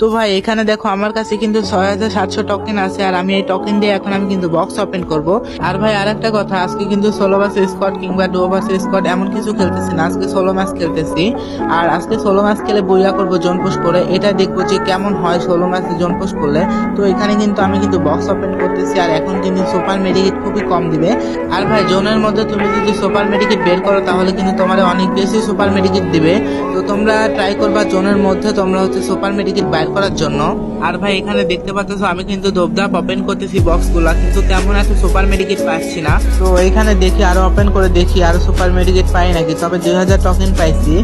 তো ভাই, এখানে দেখো আমার কাছে কিন্তু ছয় হাজার সাতশো টোকেন আছে, আর আমি এই টোকেন দিয়ে এখন আমি কিন্তু বক্স ওপেন করব। আর ভাই আর একটা কথা, আজকে কিন্তু ষোলো বাস স্কোয়াড কিংবা ডো বাস স্কোয়াড এমন কিছু খেলতেছি না, আজকে ষোলো মাস খেলতেছি। আর আজকে ষোলো মাস খেলে বইয়া করব জোন পোষ করে, এটা দেখব যে কেমন হয় ষোলো ম্যাচে জোন পোষ করলে। তো এখানে কিন্তু আমি কিন্তু বক্স ওপেন করতেছি, আর এখন কিন্তু সুপার মেডিকেট খুবই কম দিবে। আর ভাই, জোনের মধ্যে তুমি যদি সুপার মেডিকেট বের করো, তাহলে কিন্তু তোমার অনেক বেশি সুপার মেডিকেট দিবে। তো তোমরা ট্রাই করবা জোনের মধ্যে, তোমরা হচ্ছে সুপার মেডিকেট বাইর করার জন্য। আর ভাই, এখানে দেখতে পাচ্ছ আমি কিন্তু ধোপধাপ ওপেন করতেছি বক্সগুলা কিন্তু তেমন একটা সুপার মেডিকেট পাচ্ছি না। তো এখানে দেখি, আরও ওপেন করে দেখি, আরও সুপার মেডিকেট পাই নাকি? তবে দুই হাজার টোকেন পাইছি।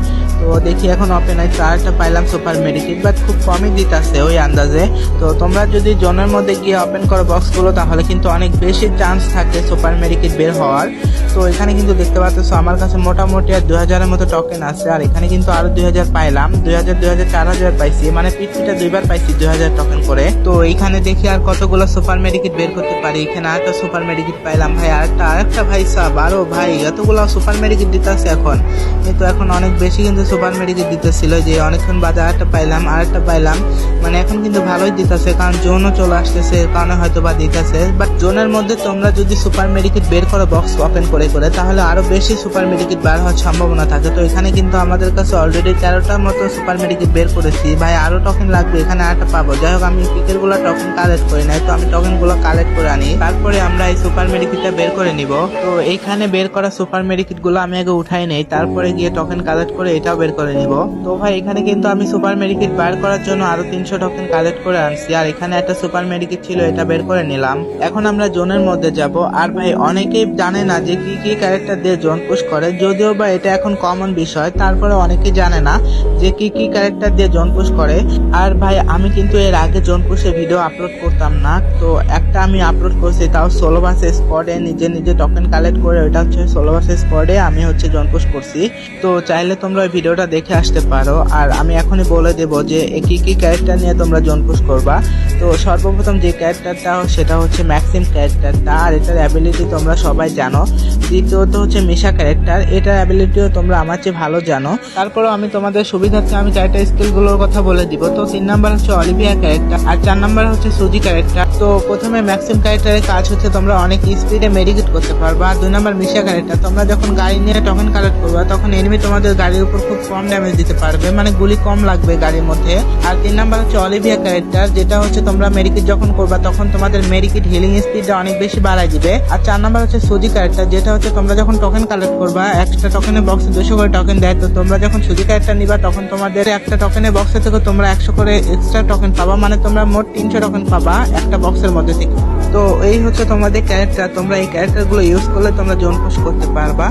তো দেখি এখন আছে আরেকটা পাইলাম সুপার মেডিকেট বাট খুব কমই দিতেছে ওই আন্দাজে। তো তোমরা যদি জোনের মধ্যে গিয়ে ওপেন করো বক্সগুলো তাহলে কিন্তু অনেক বেশি চান্স থাকে সুপার মেডিকেট বের হওয়ার। তো এখানে কিন্তু দেখতে পাচ্ছ, আমার কাছে মোটামুটি আর দুই হাজারের মতো টোকেন আছে, আর এখানে কিন্তু আরও দুই হাজার পাইলাম। দুই হাজার দুই হাজার চার হাজার পাইছি মানে পিটপিটা দুইবার পাইছি দুই হাজার টোকেন করে। তো এইখানে দেখি আর কতগুলো সুপার মেডিকেট বের করতে পারি। এখানে আরেকটা সুপার মেডিকেট পাইলাম ভাই, আরেকটা আরেকটা ভাই সাব, আরও ভাই, এতগুলো সুপার মেডিকেট দিতেছে এখন। কিন্তু এখন অনেক বেশি কিন্তু সুপার মেডিকেট দিতেছিল যে অনেকক্ষণ বাদে আরেকটা পাইলাম আরেকটা পাইলাম। মানে এখন কিন্তু ভালোই দিতেছে, কারণ জোনও চলে আসতেছে কারণে হয়তো বা দিতেছে। বাট জোনের মধ্যে তোমরা যদি সুপার মেডিকেট বের করো বক্স ওপেন করে করে, তাহলে আরও বেশি সুপার মেডিকেট বার হওয়ার সম্ভাবনা থাকে। তো এখানে কিন্তু আমাদের কাছে অলরেডি তেরোটার মতো সুপার মেডিকেট বের করেছি। ভাই, আরও টোকেন লাগবে, এখানে আরেকটা পাবো। যাই হোক, আমি পিকেরগুলো টোকেন কালেক্ট করি নাই, তো আমি টোকেনগুলো কালেক্ট করে আনি। তারপরে আমরা এই সুপার মেডিকেটটা বের করে নিব। তো এইখানে বের করা সুপার মেডিকেটগুলো আমি আগে উঠাই নেই, তারপরে গিয়ে টোকেন কালেক্ট করে এটাও বের করে নিব। তো ভাই, এখানে কিন্তু আমি সুপার মেডিকেট বার করার জন্য আরও তিনশো টোকেন কালেক্ট করে আনছি। আর এখানে একটা সুপার মেডিকেট ছিল, এটা বের করে নিলাম। এখন আমরা জোনের মধ্যে যাব। আর ভাই, অনেকেই জানে না যে কি কি ক্যারেক্টার দিয়ে জোন পুশ করে। যদিও বা এটা এখন কমন বিষয় তারপরে অনেকে জানে না যে কি কি ক্যারেক্টার দিয়ে জোন পুশ করে। আর ভাই, আমি কিন্তু এর আগে জোন পুশে ভিডিও আপলোড করতাম না। তো একটা আমি আপলোড করছি, তাও ষোলো বাস স্কোয়াডে নিজে নিজে টোকেন কালেক্ট করে, ওইটা হচ্ছে ষোলো বাস স্কোয়াডে আমি হচ্ছে জোন পুশ করছি। তো চাইলে তোমরা ওই ভিডিওটা দেখে আসতে পারো। আর আমি এখনই বলে দেব যে কি কি ক্যারেক্টার নিয়ে তোমরা জোন পুশ করবা। তো সর্বপ্রথম যে ক্যারেক্টারটা সেটা হচ্ছে ম্যাক্সিম ক্যারেক্টারটা আর এটার অ্যাবিলিটি তোমরা সবাই জানো। দ্বিতীয়ত হচ্ছে মিশা ক্যারেক্টার এটার অ্যাবিলিটিও তোমরা আমার চেয়ে ভালো জানো। তারপরেও আমি তোমাদের সুবিধার্থে আমি চারটা স্কিলগুলোর কথা বলে দিব। তো তিন নাম্বার হচ্ছে অলিভিয়া ক্যারেক্টার আর চার নাম্বার হচ্ছে সুজি ক্যারেক্টার তো প্রথমে ম্যাক্সিম ক্যারেক্টারের কাজ হচ্ছে তোমরা অনেক স্পিডে মেডিকেট করতে পারবা। আর দুই নাম্বার মিশা ক্যারেক্টার তোমরা যখন গাড়ি নিয়ে টোকেন কালেক্ট করবা, তখন এনিমি তোমাদের গাড়ির উপর খুব কম ড্যামেজ দিতে পারবে মানে গুলি কম লাগবে গাড়ির মধ্যে। আর তিন নাম্বার হচ্ছে অলিভিয়া ক্যারেক্টার যেটা হচ্ছে তোমরা মেডিকেট যখন করবা, তখন তোমাদের মেডিকেট হিলিং স্পিডটা অনেক বেশি বাড়ায় দিবে। আর চার নাম্বার হচ্ছে সুজি ক্যারেক্টার যেটা হচ্ছে তোমরা যখন টোকেন কালেক্ট করবা, একটা টোকেনের বক্সে দুশো করে টোকেন দেয়, তো তোমরা যখন সুজি ক্যারেক্টার নিবা, তখন তোমাদের একটা টোকেনের বক্সে থেকে তোমরা একশো করে এক্সট্রা টোকেন পাবা মানে তোমরা মোট তিনশো টোকেন পাবা একটা বক্সের মধ্যে থেকে। তো এই হচ্ছে তোমাদের ক্যারেক্টার তোমরা এই ক্যারেক্টারগুলো ইউজ করলে তোমরা জোন পুশ করতে পারবা।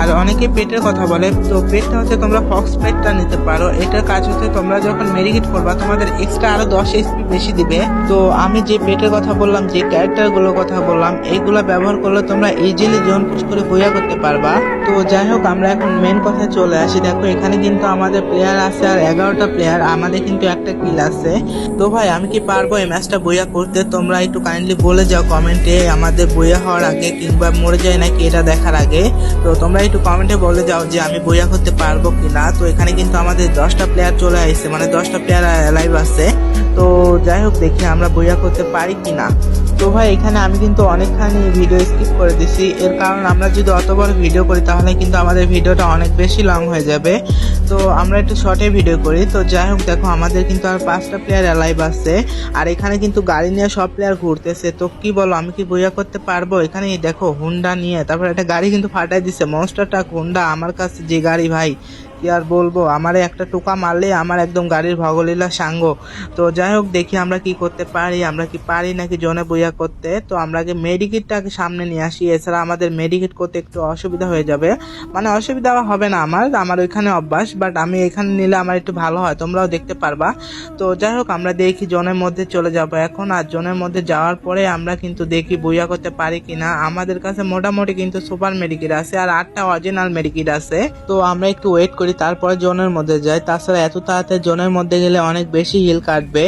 আর অনেকে পেটের কথা বলে, তো পেটটা হচ্ছে তোমরা ফক্স পেটটা নিতে পারো। এটার কাজ হচ্ছে তোমরা যখন মেডিকেট করবা, তোমাদের এক্সট্রা আরও দশ এসপি বেশি দিবে। তো আমি যে পেটের কথা বললাম, যে ক্যারেক্টারগুলোর কথা বললাম এইগুলো ব্যবহার করলে তোমরা ইজিলি জোন পুশ করে বইয়া করতে পারবা। তো যাই হোক, আমরা এখন মেন কথায় চলে আসি। দেখো, এখানে কিন্তু আমাদের প্লেয়ার আছে আর এগারোটা প্লেয়ার আমাদের কিন্তু একটা কিল আছে। তো ভাই, আমি কি পারব এই ম্যাচটা বইয়া করতে? তোমরা একটু কাইন্ডলি বলে যাও কমেন্টে, আমাদের বইয়া হওয়ার আগে কিংবা মরে যায় নাকি এটা দেখার আগে। তো তোমরা একটু কমেন্টে বলে যাও যে আমি বইয়া করতে পারব কিনা। তো এখানে কিন্তু আমাদের দশটা প্লেয়ার চলে আসছে মানে দশটা প্লেয়ার লাইভ আছে। তো যাই হোক, দেখি আমরা বইয়া করতে পারি কিনা। তো ভাই, এখানে আমি কিন্তু অনেকখানি ভিডিও স্কিপ করে দিছি। এর কারণ আমরা যদি অত বড় ভিডিও করি, তাহলে কিন্তু আমাদের ভিডিওটা অনেক বেশি লং হয়ে যাবে। তো আমরা একটু শর্টে ভিডিও করি। তো যাই হোক, দেখো, আমাদের কিন্তু আর পাঁচটা প্লেয়ার অ্যালাইভ আছে। আর এখানে কিন্তু গাড়ি নিয়ে সব প্লেয়ার ঘুরতেছে। তো কি বলো, আমি কি বইয়া করতে পারব? এখানে দেখো, হুন্ডা নিয়ে, তারপর একটা গাড়ি কিন্তু ফাটাই দিছে মনস্টার ট্রাক হুন্ডা, আমার কাছে যে গাড়ি ভাই কি আর বলব? আমারে একটা টোকা মারলে আমার একদম গাড়ির ভগলীলা সাঙ্গ। তো যাই হোক, দেখি আমরা কি করতে পারি। আমরা কি পারি নাকি জনে বইয়া করতে? তো আমরা আগে মেডিকেটটাকে সামনে নিয়ে আসি। এছাড়া আমাদের মেডিকেট করতে একটু অসুবিধা হয়ে যাবে। মানে অসুবিধা হবে না আমার আমার ওইখানে অভ্যাস বাট আমি এখানে নিলে আমার একটু ভালো হয়। তোমরাও দেখতে পারবা। তো যাই হোক, আমরা দেখি জনের মধ্যে চলে যাব এখন। আর জনের মধ্যে যাওয়ার পরে আমরা কিন্তু দেখি বইয়া করতে পারি কিনা। আমাদের কাছে মোটামুটি কিন্তু সুপার মেডিকেট আছে আর আটটা অরিজিনাল মেডিকেট আছে। তো আমরা একটু ওয়েট করি। করি, তারপরে জোনের মধ্যে যাই। তাছাড়া এত তাড়াতাড়ি জোনের মধ্যে গেলে অনেক বেশি হিল কাটবে।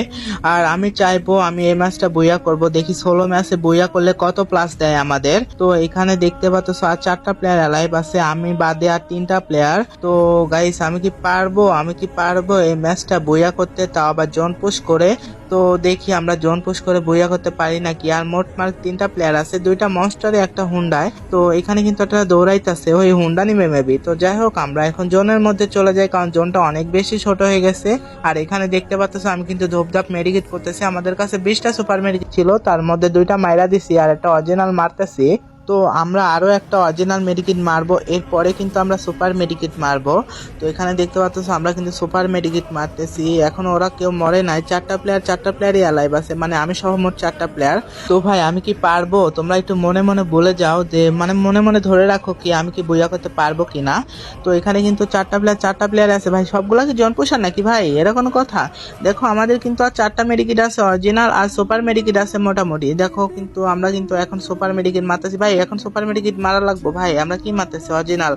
আর আমি চাইব, আমি এই ম্যাচটা বইয়া করব। দেখি ষোলো ম্যাচে বইয়া করলে কত প্লাস দেয় আমাদের। তো এখানে দেখতে পাচ্ছ আর চারটা প্লেয়ার অ্যালাইভ আছে। আমি বাদে আর তিনটা প্লেয়ার তো গাইস আমি কি পারব? আমি কি পারব এই ম্যাচটা বইয়া করতে? তাও আবার জোন পুশ করে। তো দেখি আমরা জোন পুশ করে বইয়া করতে পারি নাকি। আর মোট মার্ক তিনটা প্লেয়ার আছে, দুইটা মনস্টারে একটা হুন্ডায় তো এখানে কিন্তু একটা দৌড়াইতেছে, ওই হুন্ডা নিবে মেবি তো যাই হোক, আমরা এখন জোনের মধ্যে চলে যাই, কারণ জোনটা অনেক বেশি ছোট হয়ে গেছে। আর এখানে দেখতে পাচ্ছ আমি কিন্তু ধূপধাপ মেডিকেট করতেছি। আমাদের কাছে বিশটা সুপার মেডিকেট ছিল, তার মধ্যে দুইটা মাইরা দিছি আর একটা অরিজিনাল মারতেছি। তো আমরা আরও একটা অরিজিনাল মেডিকিট মারবো, এরপরে কিন্তু আমরা সুপার মেডিকিট মারবো। তো এখানে দেখতে পাচ্ছ, আমরা কিন্তু সুপার মেডিকেট মারতেছি। এখন ওরা কেউ মরে নাই, চারটা প্লেয়ার চারটা প্লেয়ারই অ্যালাইভ আছে মানে আমি সহ মোট চারটা প্লেয়ার তো ভাই, আমি কি পারব? তোমরা একটু মনে মনে বলে যাও যে মানে মনে মনে ধরে রাখো কি আমি কি বইয়া করতে পারব কি না। তো এখানে কিন্তু চারটা প্লেয়ার চারটা প্লেয়ার আছে। ভাই, সবগুলা কি জন পোষার নাকি ভাই? এরা কোনো কথা? দেখো, আমাদের কিন্তু আর চারটা মেডিকিট আছে অরিজিনাল আর সুপার মেডিকিট আছে মোটামুটি। দেখো কিন্তু, আমরা কিন্তু এখন সুপার মেডিকেট মারতেছি। ভাই এখন সুপার মেডিকেট মারা লাগবো, ভাই। আমরা কি মারতেছি? অরিজিনাল।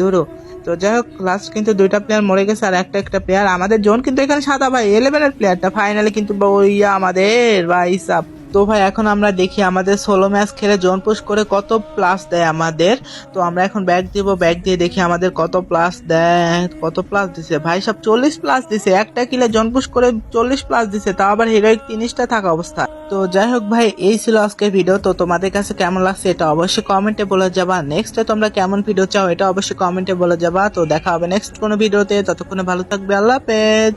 ধরো। তো যাই হোক লাস্ট কিন্তু দুইটা প্লেয়ার মরে গেছে আর একটা একটা প্লেয়ার আমাদের জোন কিন্তু এখানে সাদা, ভাই। ইলেভেনের প্লেয়ারটা ফাইনালে কিন্তু বইয়া আমাদের, ভাই সাব তো ভাই, এখন আমরা দেখি আমাদের ষোলো ম্যাচ খেলে জোন পুশ করে কত প্লাস দেয় আমাদের। তো আমরা এখন ব্যাগ দিব ব্যাগ দিয়ে দেখি আমাদের কত প্লাস দেয়, কত প্লাস দিছে। ভাই, সব চল্লিশ প্লাস দিছে। একটা কিলে জোন পুশ করে চল্লিশ প্লাস দিছে, তাও আবার হিরোইক তিরিশটা থাকা অবস্থা। তো যাই হোক ভাই, এই ছিল আজকের ভিডিও তো তোমাদের কাছে কেমন লাগছে এটা অবশ্যই কমেন্টে বলে যাবা। নেক্সটে তোমরা কেমন ভিডিও চাও, এটা অবশ্যই কমেন্টে বলে যাবা। তো দেখা হবে নেক্সট কোনো ভিডিওতে ততক্ষণে ভালো থাকবে, আল্লাহ হাফেজ।